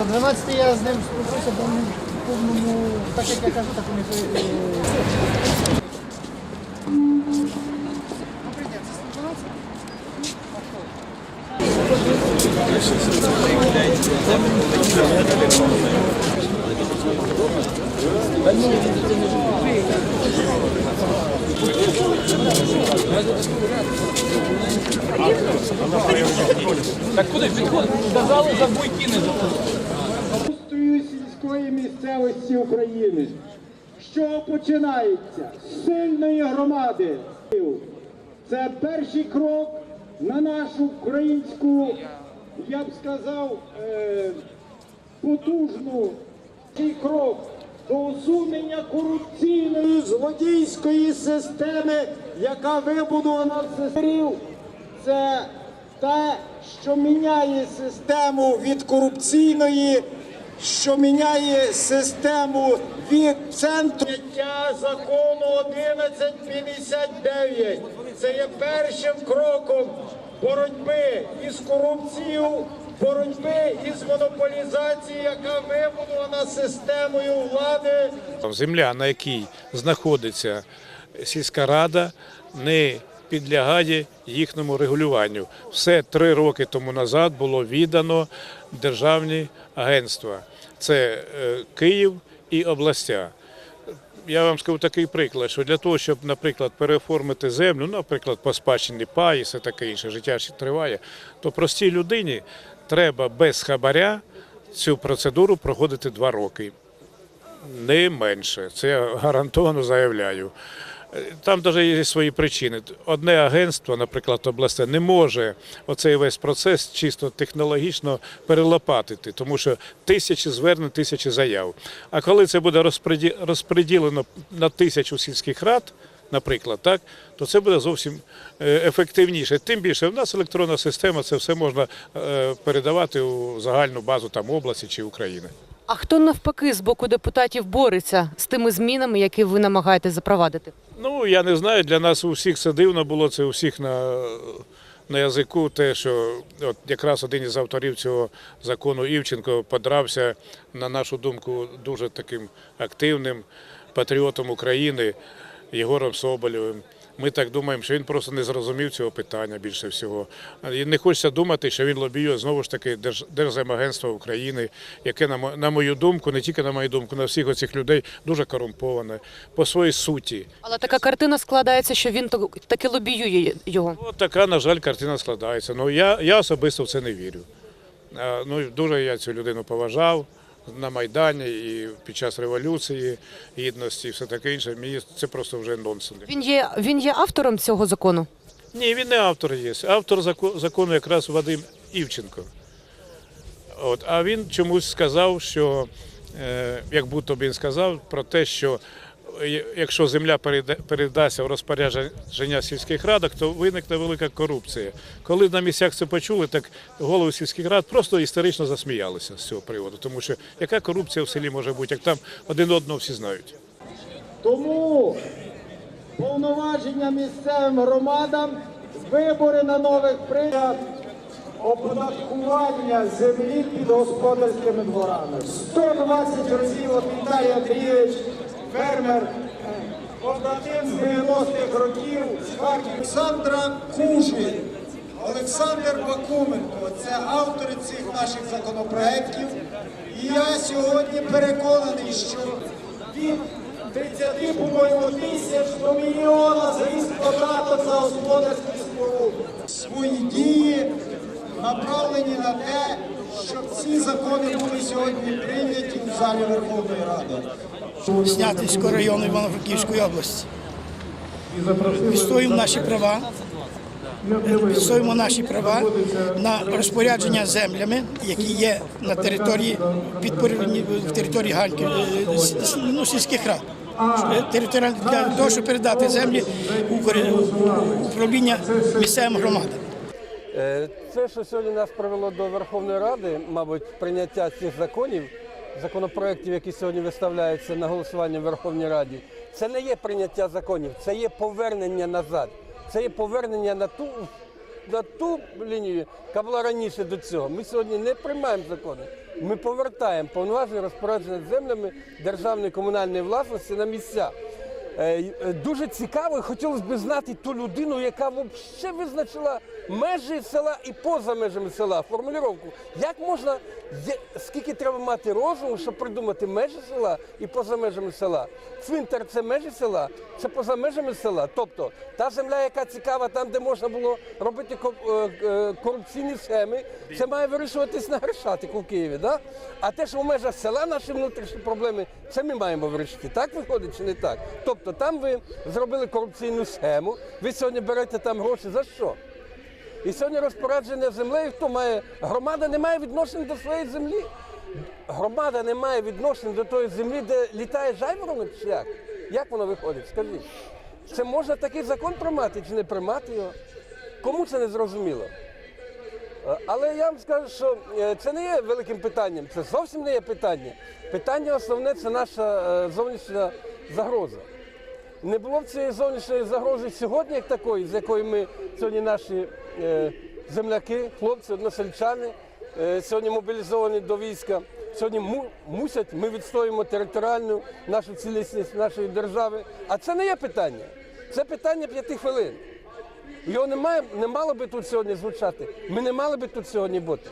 О 12 я з ним спілкуюся, бо він повному, так як я кажу, так у них і- і- устрою сільської місцевості України, що починається з сильної громади. Це перший крок на нашу українську, я б сказав, е, потужну крок до усунення корупційної злодійської системи, яка вибудована в системі. Це те, що міняє систему від корупційної, що міняє систему від центру Прийняття закону 1159. Це є першим кроком боротьби із корупцією, боротьби із монополізацією, яка вибудована системою влади. Земля, на якій знаходиться сільська рада, не підлягає їхньому регулюванню. Все три роки тому назад було віддано державні агентства. Це е, Київ і областя. Я вам скажу такий приклад, що для того, щоб, наприклад, переоформити землю, наприклад, по спадщині пай і все таке інше, життя ще триває, то простій людині треба без хабаря цю процедуру проходити два роки не менше. Це я гарантовано заявляю. Там навіть є свої причини. Одне агентство, наприклад, обласне, не може оцей весь процес чисто технологічно перелопатити, тому що тисячі звернень, тисячі заяв. А коли це буде розподілено на тисячу сільських рад, наприклад, так, то це буде зовсім е, ефективніше. Тим більше в нас електронна система, це все можна е, передавати у загальну базу там області чи України. А хто навпаки з боку депутатів бореться з тими змінами, які ви намагаєтесь запровадити? Ну, я не знаю, для нас у всіх це дивно було, це у всіх на, на язику те, що от якраз один із авторів цього закону Івченко подрався, на нашу думку, дуже таким активним патріотом України Єгором Соболєвим. Ми так думаємо, що він просто не зрозумів цього питання більше всього. І не хочеться думати, що він лобіює знову ж таки Держ- Держземагентство України, яке, на мо- мою думку, не тільки на мою думку, на всіх оцих людей дуже корумповане по своїй суті. Але така картина складається, що він таки лобіює його. От така, на жаль, картина складається. Ну я, я особисто в це не вірю. Е, Ну, дуже я цю людину поважав на Майдані і під час революції, гідності і все таке інше. Мені це просто вже нонсенс. Він є він є автором цього закону. Ні, він не автор є. Автор закону якраз Вадим Івченко. От, а він чомусь сказав, що, е, як будто б він сказав, про те, що якщо земля передасться в розпорядження сільських радах, то виникне велика корупція. Коли на місцях це почули, так голови сільських рад просто історично засміялися з цього приводу. Тому що яка корупція в селі може бути, як там один одного всі знають. Тому повноваження місцевим громадам, вибори на нових прийняв, оподаткування землі під господарськими дворами. 120 разів Віталій Андрійович, фермер, побратим з 90-х років, Олександра Кужель, Олександр Бакуменко це автори цих наших законопроєктів. І я сьогодні переконаний, що від 30, по-моєму, тисяч до мільйона зріс податок за господарські споруди. свої дії направлені на те, щоб ці закони були сьогодні прийняті в залі Верховної Ради. Снятинського району Івано-Франківської області. Відстоюємо наші права, відстоюємо наші права на розпорядження землями, які є на території підпорядні в території Ганьків, е, с- ну, сільських рад. Е, Територіально для того, щоб передати землі у управління місцевим громадам. Е, Це, що сьогодні нас привело до Верховної Ради, мабуть, прийняття цих законів, законопроєктів, які сьогодні виставляються на голосування в Верховній Раді, це не є прийняття законів, це є повернення назад. Це є повернення на ту на ту лінію, яка була раніше до цього. Ми сьогодні не приймаємо закони. Ми повертаємо повноваження розпорядження землями державної комунальної власності на місця. Е, е, Дуже цікаво, і хотілося б знати ту людину, яка взагалі визначила межі села і поза межами села. Формулювання. Як можна, скільки треба мати розуму, щоб придумати межі села і поза межами села? Цвинтар це межі села, це поза межами села. Тобто та земля, яка цікава, там, де можна було робити е, корупційні схеми, це має вирішуватись на Гришатику в Києві. Да? А те, що в межах села наші внутрішні проблеми, це ми маємо вирішити. Так виходить чи не так? Тобто там ви зробили корупційну схему, ви сьогодні берете там гроші за що? І сьогодні розпорядження землею, хто має громада не має відношення до своєї землі. Громада не має відношення до тої землі, де літає жайворонок чи як? Як воно виходить? Скажіть. Це можна такий закон приймати чи не приймати його? Кому це не зрозуміло? Але я вам скажу, що е, це не є великим питанням, це зовсім не є питання. Питання основне це наша е, зовнішня загроза. Не було б цієї зовнішньої загрози сьогодні, як такої, з якої ми сьогодні наші е, земляки, хлопці, односельчани, сьогодні мобілізовані до війська. Сьогодні му, мусять, ми відстоюємо територіальну нашу цілісність нашої держави. А це не є питання. Це питання п'яти хвилин. Його немає, не мало би тут сьогодні звучати. Ми не мали би тут сьогодні бути.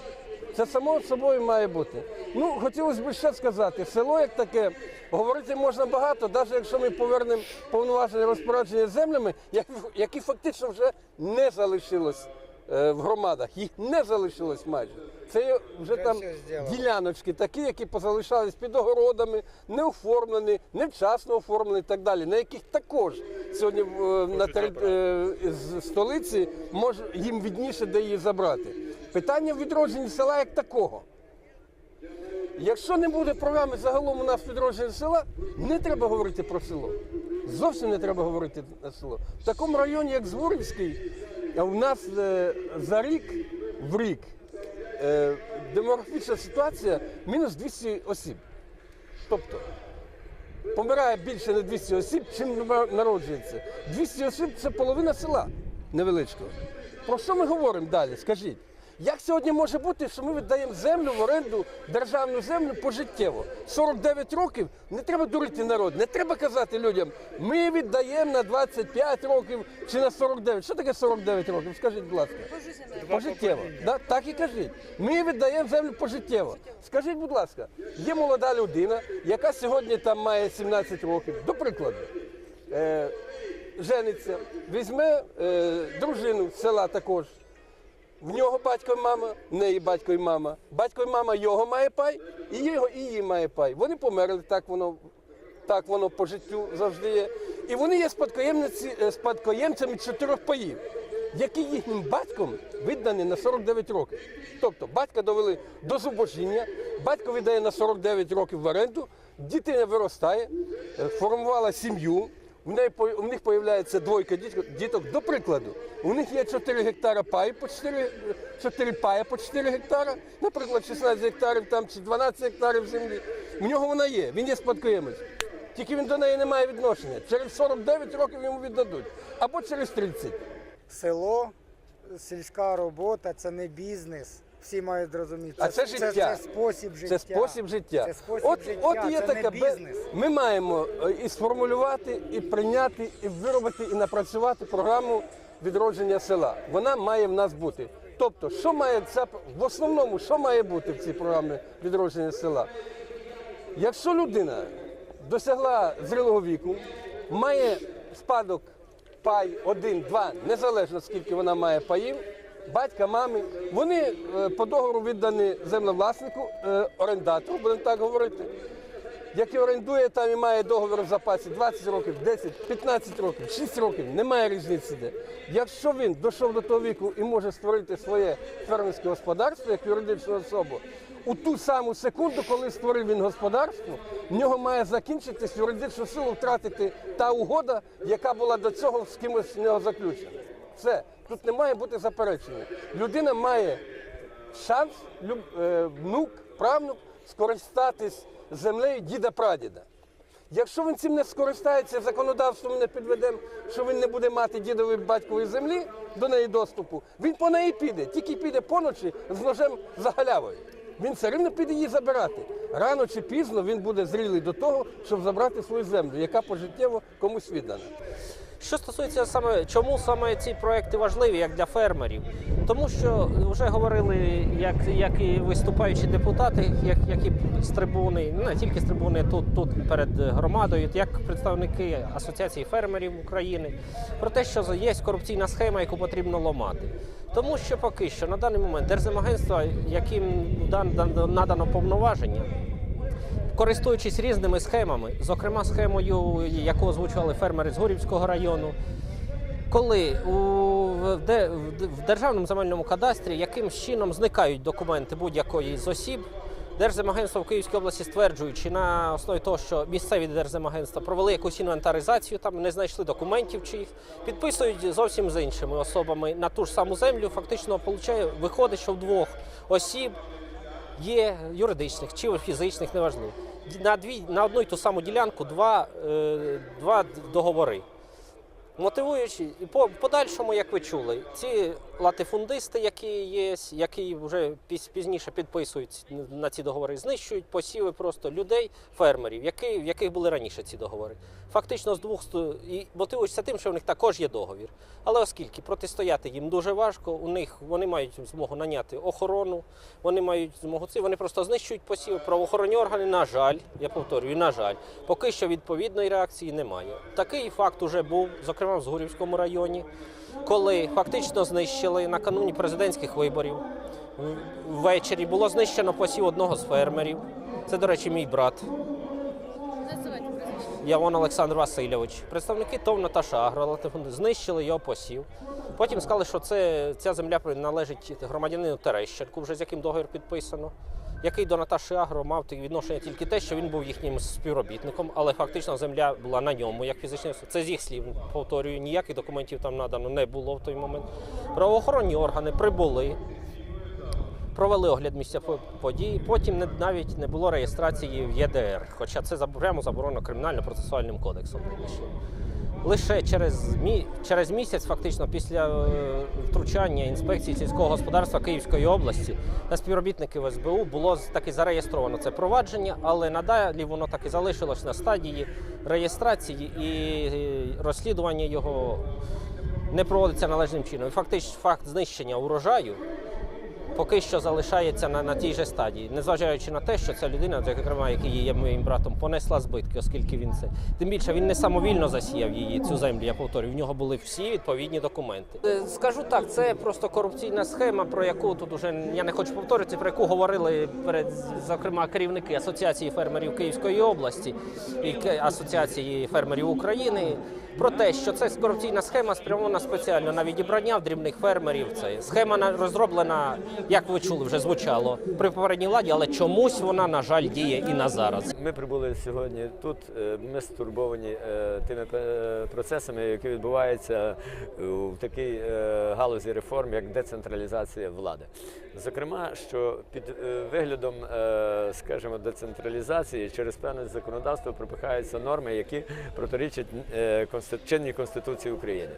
Це само собою має бути. Ну, хотілося б ще сказати, село як таке, говорити можна багато, навіть якщо ми повернемо повноваження розпорядження землями, які фактично вже не залишилось в громадах. Їх не залишилось майже. Це вже там діляночки такі, які позалишались під огородами, не оформлені, невчасно оформлені і так далі, на яких також сьогодні е, на тери- е, з столиці може їм відніше, де її забрати. Питання в відродженні села як такого. Якщо не буде програми загалом у нас відродження села, не треба говорити про село. Зовсім не треба говорити на село. В такому районі, як Зворівський, у нас е, за рік в рік е, демографічна ситуація мінус 200 осіб. Тобто помирає більше на 200 осіб, чим народжується. 200 осіб це половина села невеличкого. Про що ми говоримо далі? Скажіть. Як сьогодні може бути, що ми віддаємо землю в оренду, державну землю пожиттєво? 49 років не треба дурити народ, не треба казати людям, ми віддаємо на 25 років чи на 49. Що таке 49 років? Скажіть, будь ласка. Пожиттєво. Да? Так і кажіть. Ми віддаємо землю пожиттєво. Скажіть, будь ласка, є молода людина, яка сьогодні там має 17 років, до прикладу. Е, жениться, візьме е, дружину з села також. В нього батько і мама, в неї батько і мама. Батько і мама його має пай, і його і її має пай. Вони померли, так воно, так воно по життю завжди є. І вони є е, спадкоємцями чотирьох паїв, які їхнім батьком віддані на 49 років. Тобто батька довели до зубожіння, батько віддає на 49 років в оренду, дитина виростає, е, формувала сім'ю. В неї у них появляється двойка діток. До прикладу, у них є 4 гектара паї по 4, 4 пая по 4 гектара, наприклад, 16 гектарів там чи 12 гектарів землі. В нього вона є, він є спадкоємець. Тільки він до неї не має відношення. Через 49 років йому віддадуть. Або через 30. село, сільська робота це не бізнес. Всі мають зрозуміти. А це Це, життя. це спосіб життя. Це спосіб життя. Це спосіб от, життя, от є це така не бізнес. Ми маємо е, і сформулювати, і прийняти, і виробити, і напрацювати програму відродження села. Вона має в нас бути. Тобто, що має ця в основному, що має бути в цій програмі відродження села? Якщо людина досягла зрілого віку, має спадок пай один, два, незалежно скільки вона має паїв, батька, мами, вони е, по договору віддані землевласнику, е, орендатору, будемо так говорити, який орендує там і має договір в запасі 20 років, 10, 15 років, 6 років, немає різниці де. Якщо він дійшов до того віку і може створити своє фермерське господарство як юридичну особу, у ту саму секунду, коли створив він господарство, в нього має закінчитись юридичну силу втратити та угода, яка була до цього з кимось в нього заключена. Все, тут не має бути заперечення. Людина має шанс, е, внук, правнук скористатись землею діда-прадіда. Якщо він цим не скористається, законодавством не підведемо, що він не буде мати дідової батькової землі до неї доступу, він по неї піде, тільки піде поночі з ножем за галявою. Він все рівно піде її забирати. Рано чи пізно він буде зрілий до того, щоб забрати свою землю, яка пожиттєво комусь віддана. Що стосується саме чому саме ці проекти важливі як для фермерів, тому що вже говорили, як, як і виступаючі депутати, як, які з трибуни, ну, не тільки з трибуни, тут, тут перед громадою, як представники Асоціації фермерів України, про те, що є корупційна схема, яку потрібно ламати. Тому що поки що на даний момент Держземагентство, яким надано повноваження, користуючись різними схемами, зокрема схемою, яку озвучували фермери з Гурівського району, коли у, де, в, державному земельному кадастрі якимсь чином зникають документи будь-якої з осіб, Держземагентство в Київській області стверджуючи на основі того, що місцеві держземагентства провели якусь інвентаризацію, там не знайшли документів чиїх, підписують зовсім з іншими особами на ту ж саму землю. Фактично получає, виходить, що в двох осіб є юридичних чи фізичних, неважливо. На, дві, на одну й ту саму ділянку два, е, два договори. Мотивуючи, і по подальшому, як ви чули, ці латифундисти, які є, які вже піз- пізніше підписують на ці договори, знищують посіви просто людей, фермерів, які, в яких були раніше ці договори. Фактично з двох і мотивуються тим, що в них також є договір. Але оскільки протистояти їм дуже важко, у них вони мають змогу наняти охорону, вони мають змогу це, вони просто знищують посіви. Правоохоронні органи, на жаль, я повторюю, на жаль, поки що відповідної реакції немає. Такий факт уже був, зокрема в Згурівському районі, коли фактично знищили накануні президентських виборів. Ввечері було знищено посів одного з фермерів. Це, до речі, мій брат. Явон Олександр Васильович. Представники ТОВ Наташа Агро знищили його посів. Потім сказали, що це, ця земля належить громадянину Терещенку, вже з яким договір підписано, який до Наташі Агро мав відношення тільки те, що він був їхнім співробітником, але фактично земля була на ньому, як фізична особа. Це з їх слів, повторюю, ніяких документів там надано не було в той момент. Правоохоронні органи прибули, провели огляд місця події. Потім не, навіть не було реєстрації в ЄДР, хоча це прямо заборонено кримінально-процесуальним кодексом. Лише через, мі, через місяць, фактично, після е, втручання інспекції сільського господарства Київської області та співробітників СБУ було таки зареєстровано це провадження, але надалі воно так і залишилось на стадії реєстрації і розслідування його не проводиться належним чином. І фактично факт знищення урожаю поки що залишається на, на тій же стадії, незважаючи на те, що ця людина, зокрема, який є моїм братом, понесла збитки, оскільки він це. Тим більше він не самовільно засіяв її цю землю. Я повторюю, в нього були всі відповідні документи. Е, Скажу так, це просто корупційна схема, про яку тут уже я не хочу повторити, про яку говорили перед зокрема керівники асоціації фермерів Київської області і асоціації фермерів України. Про те, що це корупційна схема спрямована спеціально на відібрання в дрібних фермерів. Це схема на- розроблена, як ви чули, вже звучало при попередній владі, але чомусь вона, на жаль, діє і на зараз. Ми прибули сьогодні тут. е, Ми стурбовані е, тими е, процесами, які відбуваються в такій галузі реформ, як децентралізація влади. Зокрема, що під виглядом, скажімо, децентралізації через певне законодавство пропихаються норми, які протирічать е, конститу- чинній конституції України.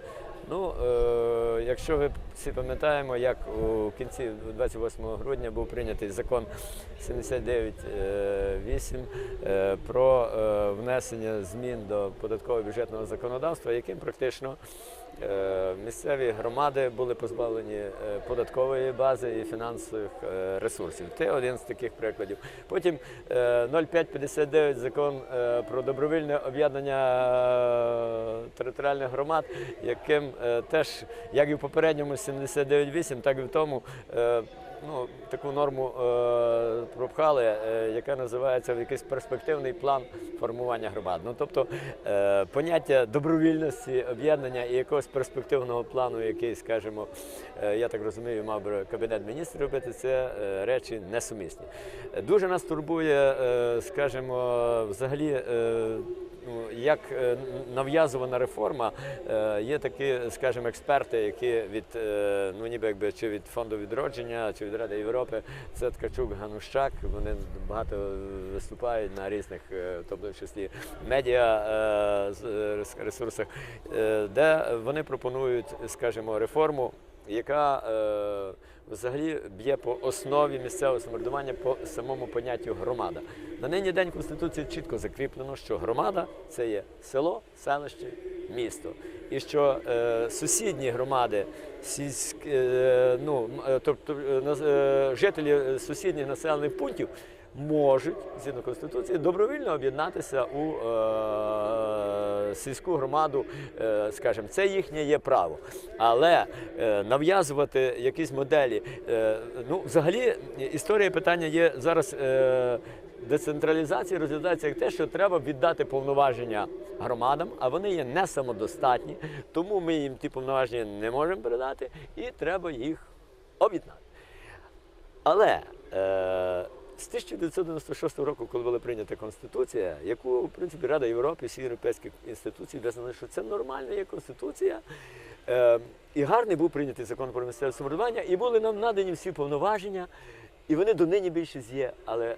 Ну, е, якщо ви всі пам'ятаємо, як у кінці 28 грудня був прийнятий закон 79.8 е, про е, внесення змін до податкового бюджетного законодавства, яким практично е, місцеві громади були позбавлені е, податкової бази і фінансових е, ресурсів. Це один з таких прикладів. Потім е, 0559 закон е, про добровільне об'єднання е, територіальних громад, яким е, теж, як і в попередньому 79.8, так і в тому. Ну, таку норму е, пропхали, е, яка називається якийсь перспективний план формування громад. Ну, тобто е, поняття добровільності, об'єднання і якогось перспективного плану, який, скажімо, е, я так розумію, мав би кабінет міністрів робити, це е, речі несумісні. Дуже нас турбує, е, скажімо, взагалі. Е, як е, нав'язувана реформа, е, є такі, скажімо, експерти, які від е, ну ніби якби чи від фонду відродження, чи від Ради Європи, це Ткачук, Ганущак. Вони багато виступають на різних, тобто в числі медіа ресурсах, де вони пропонують, скажімо, реформу, яка е, взагалі б'є по основі місцевого самоврядування по самому поняттю громада. На нині день Конституції чітко закріплено, що громада це є село, селище, місто. І що е, сусідні громади, сільські, е, ну, е, тобто е, е, жителі сусідніх населених пунктів можуть, згідно Конституції, добровільно об'єднатися у е, сільську громаду, е, скажімо, це їхнє є право. Але е, нав'язувати якісь моделі, е, ну, взагалі, історія питання є зараз. Е, Децентралізація розглядається як те, що треба віддати повноваження громадам, а вони є не самодостатні, тому ми їм ті повноваження не можемо передати, і треба їх об'єднати. Але е, з 1996 року, коли була прийнята Конституція, яку, в принципі, Рада Європи, всі європейські інституції визнали, що це нормальна є Конституція, е, і гарний був прийнятий закон про місцеве самоврядування, і були нам надані всі повноваження, і вони донині більшість є. Але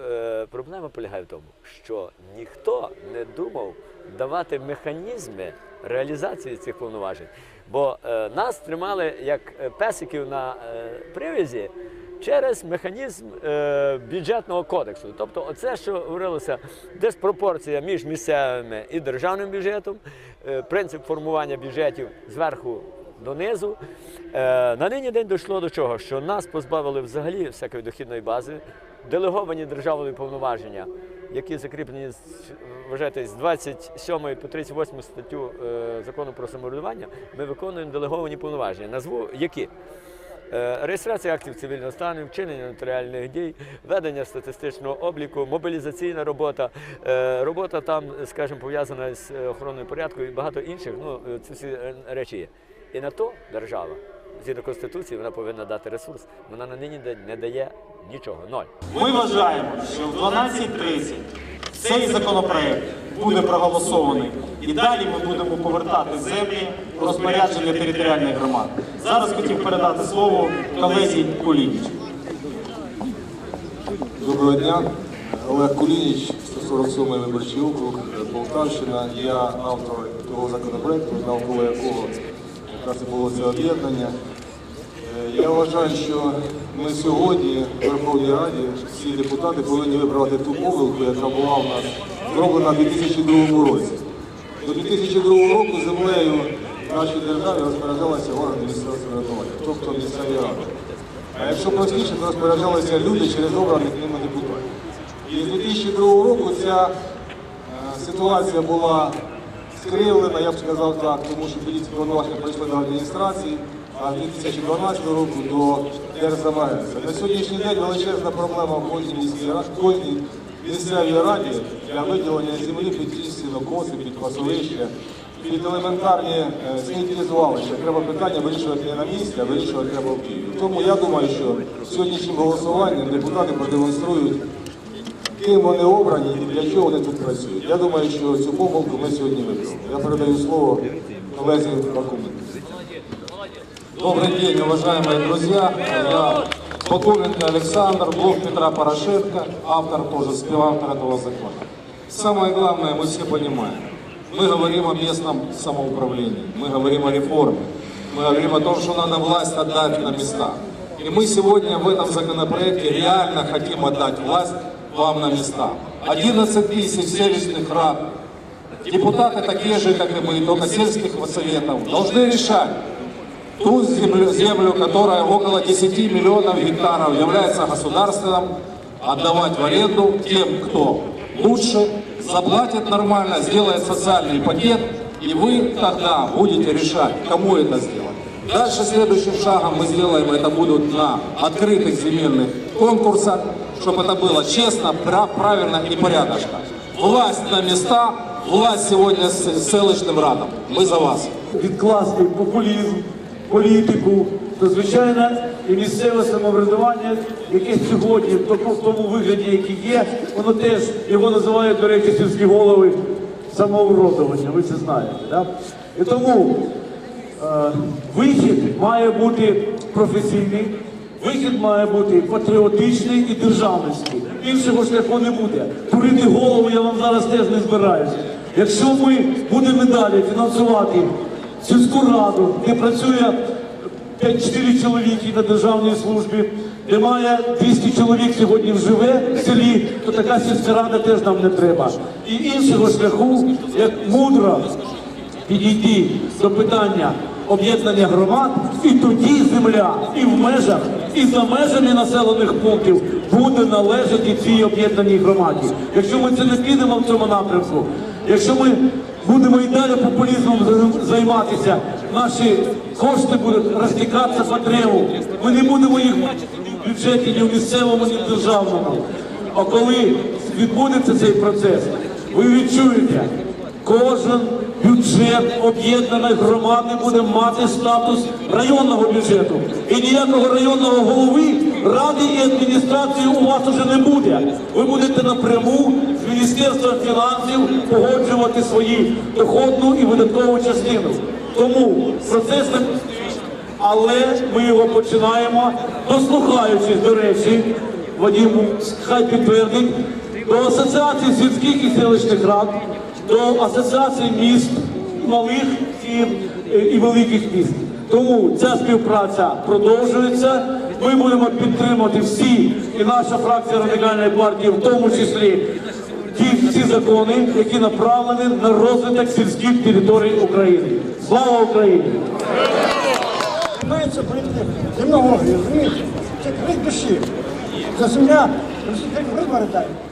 е, проблема полягає в тому, що ніхто не думав давати механізми реалізації цих повноважень. Бо е, нас тримали як е, песиків на е, привязі через механізм е, бюджетного кодексу. Тобто, оце, що говорилося, диспропорція між місцевими і державним бюджетом, е, принцип формування бюджетів зверху донизу. Е, на нині день дійшло до чого, що нас позбавили взагалі всякої дохідної бази, делеговані державні повноваження, які закріплені вважайте, з 27 по 38 статтю е, закону про самоврядування, ми виконуємо делеговані повноваження. Назву які? Е, Реєстрація актів цивільного стану, вчинення нотаріальних дій, ведення статистичного обліку, мобілізаційна робота, е, робота там, скажімо, пов'язана з охороною порядку і багато інших. Ну, е, ці всі речі є. І на то держава, згідно Конституції, вона повинна дати ресурс. Вона на нині не дає нічого. Ноль. Ми вважаємо, що в 12.30 цей законопроект буде проголосований. І далі ми будемо повертати землі розпорядження територіальних громад. Зараз хотів передати слово колезі Кулінічу. Доброго дня. Олег Кулініч, 147 виборчий округ, Полтавщина. Я автор того законопроекту, навколо якого якраз і було це об'єднання. Е, Я вважаю, що ми сьогодні в Верховній Раді всі депутати повинні виправити ту помилку, яка була у нас зроблена в 2002 році. До 2002 року землею в нашій державі розпоряджалися органи місцевого самоврядування, тобто місцеві ради. А якщо простіше, то розпоряджалися люди через обраних ними депутатів. І з 2002 року ця е, ситуація була скривлена, я б сказав так, тому що тоді ці повноваження прийшли до адміністрації, а з 2012 року до Держзамагентства. На сьогоднішній день величезна проблема в кожній місцевій раді для виділення землі під ті сінокоси, під пасовища, під елементарні е, сміттєзвалища. Треба питання вирішувати не на місці, а вирішувати треба в Києві. Тому я думаю, що сьогоднішнім голосуванням депутати продемонструють, ким вони обрані і для чого вони тут працюють. Я думаю, що цю помилку ми сьогодні виправимо. Я передаю слово колезі Бакуменку. Добрый день, уважаемые друзья. Я Бакуменко Александр, блок Петра Порошенко, автор тоже, співавтор этого закона. Самое главное, мы все понимаем. Мы говорим о местном самоуправлении, мы говорим о реформе, мы говорим о том, что надо власть отдать на места. И мы сегодня в этом законопроекте реально хотим отдать власть вам на места. 11 тысяч селищных рад, депутаты такие же, как и мы, только сельских советов, должны решать, ту землю, землю, которая около 10 миллионов гектаров является государственным, отдавать в аренду тем, кто лучше, заплатит нормально, сделает социальный пакет, и вы тогда будете решать, кому это сделать. Дальше следующим шагом мы сделаем, это будут на открытых земельных конкурсах, чтобы это было честно, пра- правильно и порядочно. Власть на места, власть сегодня с селищным радом. Мы за вас. відкласти популізм, політику, то звичайно і місцеве самоврядування, яке сьогодні в тому, вигляді, який є, воно теж його називають, до речі, сільські голови самоуродування, ви це знаєте. Да? І тому е, вихід має бути професійний, вихід має бути патріотичний і державницький. Іншого шляху не буде. Турити голову я вам зараз теж не збираюся. Якщо ми будемо далі фінансувати сільську раду, де працює 5-4 чоловіки на державній службі, де має 200 чоловік сьогодні живе в селі, то така сільська рада теж нам не треба. І іншого шляху, як мудро підійти до питання об'єднання громад, і тоді земля і в межах, і за межами населених пунктів буде належати цій об'єднаній громаді. Якщо ми це не підемо в цьому напрямку, якщо ми будемо і далі популізмом займатися, наші кошти будуть розтікатися по древу. Ми не будемо їх бачити ні в бюджеті, ні в місцевому, ні в державному. А коли відбудеться цей процес, ви відчуєте, Кожен бюджет об'єднаної громади буде мати статус районного бюджету. І ніякого районного голови, ради і адміністрації у вас уже не буде. Ви будете напряму з Міністерством фінансів погоджувати свої доходну і видаткову частину. Тому процес не але ми його починаємо, дослухаючись, до речі, Вадиму, хай підтвердить, до Асоціації сільських і селищних рад, до Асоціації міст малих і, і великих міст. Тому ця співпраця продовжується. Ми будемо підтримувати всі, і наша фракція радикальної партії, в тому числі ті всі закони, які направлені на розвиток сільських територій України. Слава Україні! Займається політикою демагогії, розумієте? Це крик душі. За земля, вибори дай. Он же в селі.